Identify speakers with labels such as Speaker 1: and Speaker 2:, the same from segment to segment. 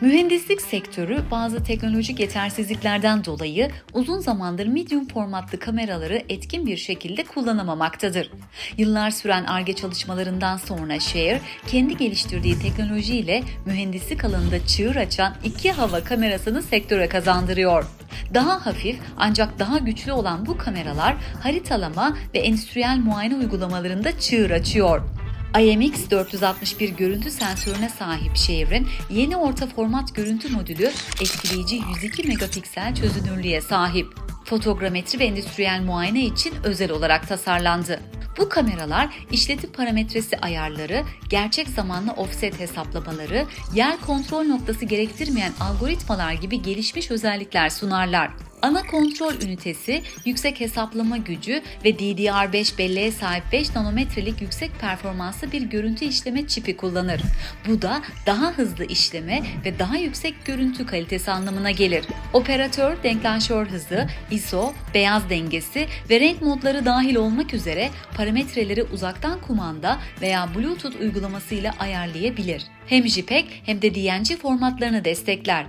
Speaker 1: Mühendislik sektörü bazı teknolojik yetersizliklerden dolayı uzun zamandır medium formatlı kameraları etkin bir şekilde kullanamamaktadır. Yıllar süren ARGE çalışmalarından sonra Share, kendi geliştirdiği teknolojiyle mühendislik alanında çığır açan iki hava kamerasını sektöre kazandırıyor. Daha hafif ancak daha güçlü olan bu kameralar haritalama ve endüstriyel muayene uygulamalarında çığır açıyor. IMX 461 görüntü sensörüne sahip Share'in yeni orta format görüntü modülü etkileyici 102 megapiksel çözünürlüğe sahip. Fotogrametri ve endüstriyel muayene için özel olarak tasarlandı. Bu kameralar işletim parametresi ayarları, gerçek zamanlı offset hesaplamaları, yer kontrol noktası gerektirmeyen algoritmalar gibi gelişmiş özellikler sunarlar. Ana kontrol ünitesi yüksek hesaplama gücü ve DDR5 belleğe sahip 5 nanometrelik yüksek performanslı bir görüntü işleme çipi kullanır. Bu da daha hızlı işleme ve daha yüksek görüntü kalitesi anlamına gelir. Operatör denklanşör hızı, ISO, beyaz dengesi ve renk modları dahil olmak üzere parametreleri uzaktan kumanda veya Bluetooth uygulamasıyla ayarlayabilir. Hem JPEG hem de DNG formatlarını destekler.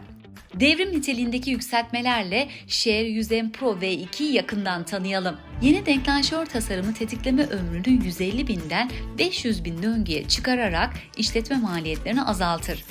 Speaker 1: Devrim niteliğindeki yükseltmelerle Share 100M Pro V2'yi yakından tanıyalım. Yeni denklanşör tasarımı tetikleme ömrünü 150 binden 500 bin döngüye çıkararak işletme maliyetlerini azaltır.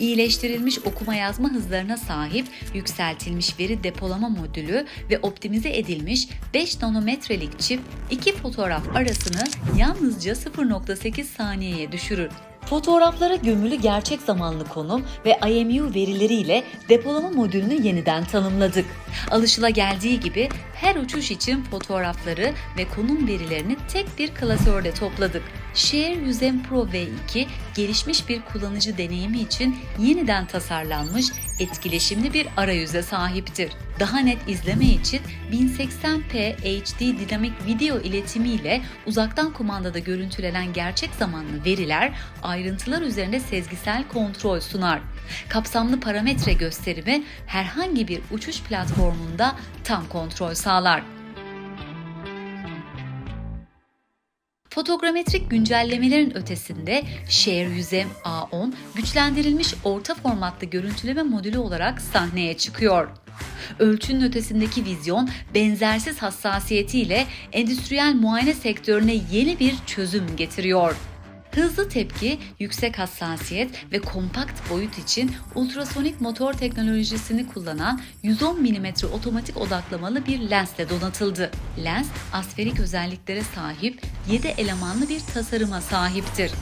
Speaker 1: İyileştirilmiş okuma yazma hızlarına sahip yükseltilmiş veri depolama modülü ve optimize edilmiş 5 nanometrelik çip iki fotoğraf arasını yalnızca 0.8 saniyeye düşürür. Fotoğraflara gömülü gerçek zamanlı konum ve IMU verileriyle depolama modülünü yeniden tanımladık. Alışılageldiği gibi her uçuş için fotoğrafları ve konum verilerini tek bir klasörde topladık. Share 100M Pro V2 gelişmiş bir kullanıcı deneyimi için yeniden tasarlanmış etkileşimli bir arayüze sahiptir. Daha net izleme için 1080p HD dinamik video iletimiyle uzaktan kumandada görüntülenen gerçek zamanlı veriler ayrıntılar üzerinde sezgisel kontrol sunar. Kapsamlı parametre gösterimi herhangi bir uçuş platformunda tam kontrol sağlar. Fotogrametrik güncellemelerin ötesinde Share 100M A10 güçlendirilmiş orta formatlı görüntüleme modülü olarak sahneye çıkıyor. Ölçünün ötesindeki vizyon benzersiz hassasiyetiyle endüstriyel muayene sektörüne yeni bir çözüm getiriyor. Hızlı tepki, yüksek hassasiyet ve kompakt boyut için ultrasonik motor teknolojisini kullanan 110 mm otomatik odaklamalı bir lensle donatıldı. Lens, asferik özelliklere sahip 7 elemanlı bir tasarıma sahiptir.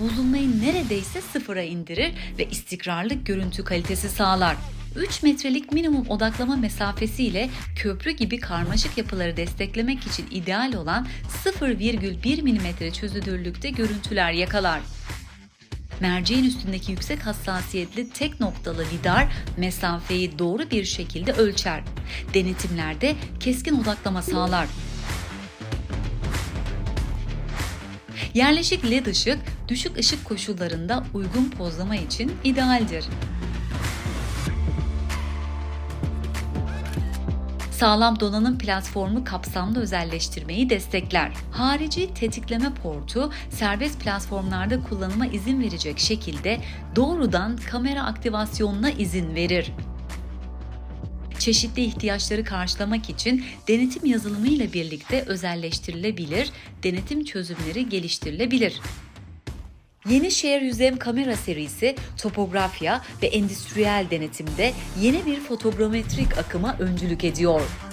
Speaker 1: Bozulmayı neredeyse sıfıra indirir ve istikrarlı görüntü kalitesi sağlar. 3 metrelik minimum odaklama mesafesiyle köprü gibi karmaşık yapıları desteklemek için ideal olan 0,1 mm çözünürlükte görüntüler yakalar. Merceğin üstündeki yüksek hassasiyetli tek noktalı lidar mesafeyi doğru bir şekilde ölçer. Denetimlerde keskin odaklama sağlar. Yerleşik led ışık düşük ışık koşullarında uygun pozlama için idealdir. Sağlam donanım platformu kapsamlı özelleştirmeyi destekler. Harici tetikleme portu serbest platformlarda kullanıma izin verecek şekilde doğrudan kamera aktivasyonuna izin verir. Çeşitli ihtiyaçları karşılamak için denetim yazılımı ile birlikte özelleştirilebilir, denetim çözümleri geliştirilebilir. Yeni Share 100M kamera serisi topografya ve endüstriyel denetimde yeni bir fotogrametrik akıma öncülük ediyor.